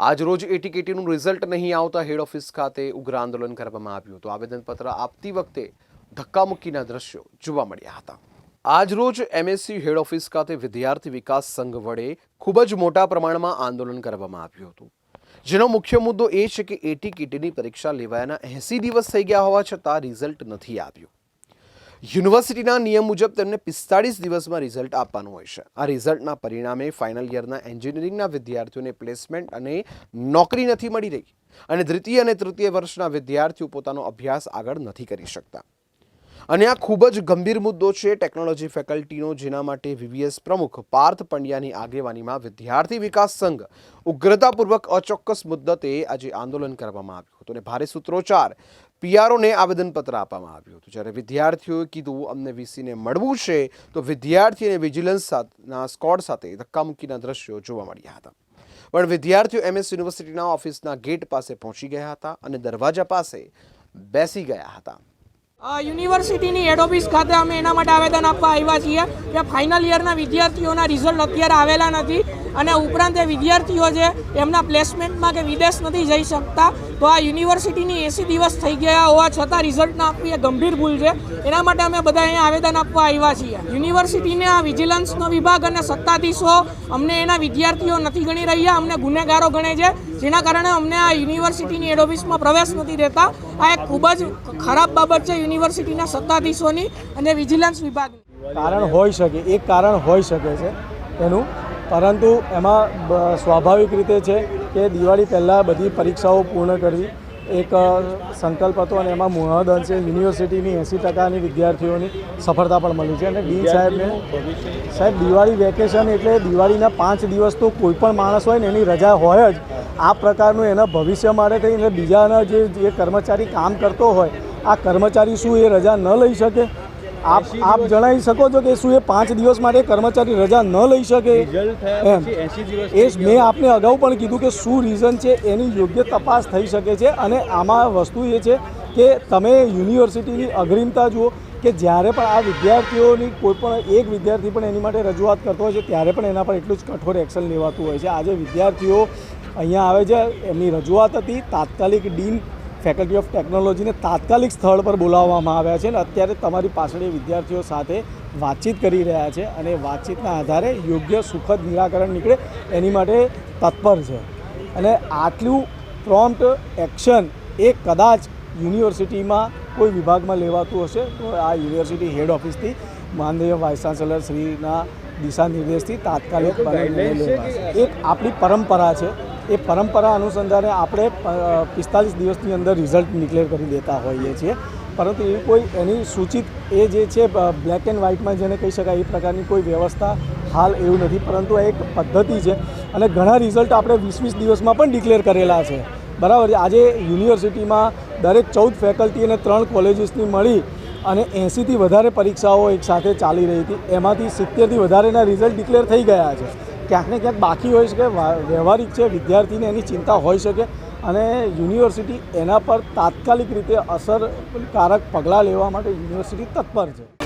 આજ રોજ એટીકેટીનું રિઝલ્ટ નહીં આવતા હેડ ઓફિસ ખાતે ઉગ્ર આંદોલન કરવામાં આવ્યું હતું. આવેદનપત્ર આપતી વખતે ધક્કામુક્કીના દ્રશ્યો જોવા મળ્યા હતા. આજ રોજ એમએસસી હેડ ઓફિસ ખાતે વિદ્યાર્થી વિકાસ સંઘ વડે ખૂબ જ મોટા પ્રમાણમાં આંદોલન કરવામાં આવ્યું હતું. જેનો મુખ્ય મુદ્દો એ છે કે એટીકેટીની પરીક્ષા લેવાયાના એંસી દિવસ થઈ ગયા હોવા છતાં રિઝલ્ટ નથી આવ્યું. યુનિવર્સિટીના નિયમ મુજબ તેમને પિસ્તાળીસ દિવસમાં રિઝલ્ટ આપવાનું હોય છે. આ રિઝલ્ટના પરિણામે ફાઇનલ યરના એન્જિનિયરિંગના વિદ્યાર્થીઓને પ્લેસમેન્ટ અને નોકરી નથી મળી રહી. અને દ્વિતીય અને તૃતીય વર્ષના વિદ્યાર્થીઓ પોતાનો અભ્યાસ આગળ નથી કરી શકતા. અને આ ખૂબ જ ગંભીર મુદ્દો છે ટેકનોલોજી ફેકલ્ટીનો, જેના માટે વીવીએસ પ્રમુખ પાર્થ પંડ્યાની આગેવાનીમાં વિદ્યાર્થી વિકાસ સંઘ ઉગ્રતાપૂર્વક અચોક્કસ મુદ્દતે આજે આંદોલન કરવામાં આવ્યું હતું અને ભારે સૂત્રોચ્ચાર પીઆરઓને આવેદનપત્ર આપવામાં આવ્યું હતું. જ્યારે વિદ્યાર્થીઓએ કીધું, અમને વીસીને મળવું છે, તો વિદ્યાર્થી અને વિજિલન્સ સાથના સ્કોડ સાથે ધક્કામુક્કીના દ્રશ્યો જોવા મળ્યા હતા. પણ વિદ્યાર્થીઓ એમએસ યુનિવર્સિટીના ઓફિસના ગેટ પાસે પહોંચી ગયા હતા અને દરવાજા પાસે બેસી ગયા હતા. યુનિવર્સિટીની હેડ ઓફિસ ખાતે અમે એના માટે આવેદન આપવા આવ્યા છીએ. કે ફાઇનલ યરના વિદ્યાર્થીઓના રિઝલ્ટ અત્યારે આવેલા નથી. અને ઉપરાંત એ વિદ્યાર્થીઓ છે, એમના પ્લેસમેન્ટમાં કે વિદેશ નથી જઈ શકતા, તો આ યુનિવર્સિટીની એંસી દિવસ થઈ ગયા હોવા છતાં રિઝલ્ટ ના આપવી એ ગંભીર ભૂલ છે. એના માટે અમે બધા અહીંયા આવેદન આપવા આવ્યા છીએ. યુનિવર્સિટીના વિજિલન્સનો વિભાગ અને સત્તાધીશો અમને એના વિદ્યાર્થીઓ નથી ગણી રહ્યા, અમને ગુનેગારો ગણે છે, જેના કારણે અમને આ યુનિવર્સિટીની હેડ ઓફિસમાં પ્રવેશ નથી દેતા. આ એક ખૂબ જ ખરાબ બાબત છે યુનિવર્સિટીના સત્તાધીશોની અને વિજિલન્સ વિભાગની. કારણ હોઈ શકે, એક કારણ હોઈ શકે છે એનું પરંતુ એમાં સ્વાભાવિક રીતે છે કે દિવાળી પહેલાં બધી પરીક્ષાઓ પૂર્ણ કરવી એક સંકલ્પ હતો અને એમાં મહદ અંશે યુનિવર્સિટીની એંસી ટકાની વિદ્યાર્થીઓની સફળતા પણ મળી છે અને ડીન સાહેબને સાહેબ દિવાળી વેકેશન એટલે દિવાળીના પાંચ દિવસ તો કોઈ પણ માણસ હોય ને એની રજા હોય જ. આ પ્રકારનું એના ભવિષ્ય માટે થઈને બીજાના જે જે કર્મચારી કામ કરતો હોય આ કર્મચારી શું એ રજા ન લઈ શકે? આપ આપ જણાવી શકો છો કે શું એ પાંચ દિવસ માટે કર્મચારી રજા ન લઈ શકે? એમ. એ મેં આપને અગાઉ પણ કીધું કે શું રીઝન છે એની યોગ્ય તપાસ થઈ શકે છે. અને આમાં વસ્તુ એ છે કે તમે યુનિવર્સિટીની અગ્રિમતા જુઓ કે જ્યારે પણ આ વિદ્યાર્થીઓની કોઈ પણ એક વિદ્યાર્થી પણ એની માટે રજૂઆત કરતો હોય છે ત્યારે પણ એના પર એટલું જ કઠોર એક્શન લેવાતું હોય છે. આજે વિદ્યાર્થીઓ અહીંયા આવે છે એમની રજૂઆત હતી તાત્કાલિક ડીન ફેકલ્ટી ઓફ ટેકનોલોજીને તાત્કાલિક સ્થળ પર બોલાવવામાં આવ્યા છે અને અત્યારે તમારી પાછળ એ વિદ્યાર્થીઓ સાથે વાતચીત કરી રહ્યા છે અને વાતચીતના આધારે યોગ્ય સુખદ નિરાકરણ નીકળે એની માટે તત્પર છે. અને આટલું પ્રોમ્પ્ટ એક્શન એ કદાચ યુનિવર્સિટીમાં કોઈ વિભાગમાં લેવાતું હશે તો આ યુનિવર્સિટી હેડ ઓફિસથી માનનીય વાઇસ ચાન્સેલર શ્રીના દિશા નિર્દેશથી તાત્કાલિક એક આપણી પરંપરા છે એ પરંપરા અનુસંધાને આપણે પિસ્તાલીસ દિવસની અંદર રિઝલ્ટ ડિક્લેર કરી દેતા હોઈએ છીએ. પરંતુ એવી કોઈ એની સૂચિત એ જે છે બ્લેક એન્ડ વ્હાઇટમાં જેને કહી શકાય, એ પ્રકારની કોઈ વ્યવસ્થા હાલ એવું નથી. પરંતુ એક પદ્ધતિ છે અને ઘણા રિઝલ્ટ આપણે વીસ વીસ દિવસમાં પણ ડિક્લેર કરેલા છે. બરાબર આજે યુનિવર્સિટીમાં દરેક ચૌદ ફેકલ્ટી અને ત્રણ કોલેજીસની મળી અને એંસીથી વધારે પરીક્ષાઓ એક સાથે ચાલી રહી હતી. એમાંથી સિત્તેરથી વધારેના રિઝલ્ટ ડિક્લેર થઈ ગયા છે. ક્યાંક ને ક્યાંક બાકી હોય શકે કે વ્યવહારિક છે, વિદ્યાર્થીને એની ચિંતા હોઈ શકે અને યુનિવર્સિટી એના પર તાત્કાલિક રીતે અસરકારક પગલાં લેવા માટે યુનિવર્સિટી તત્પર છે.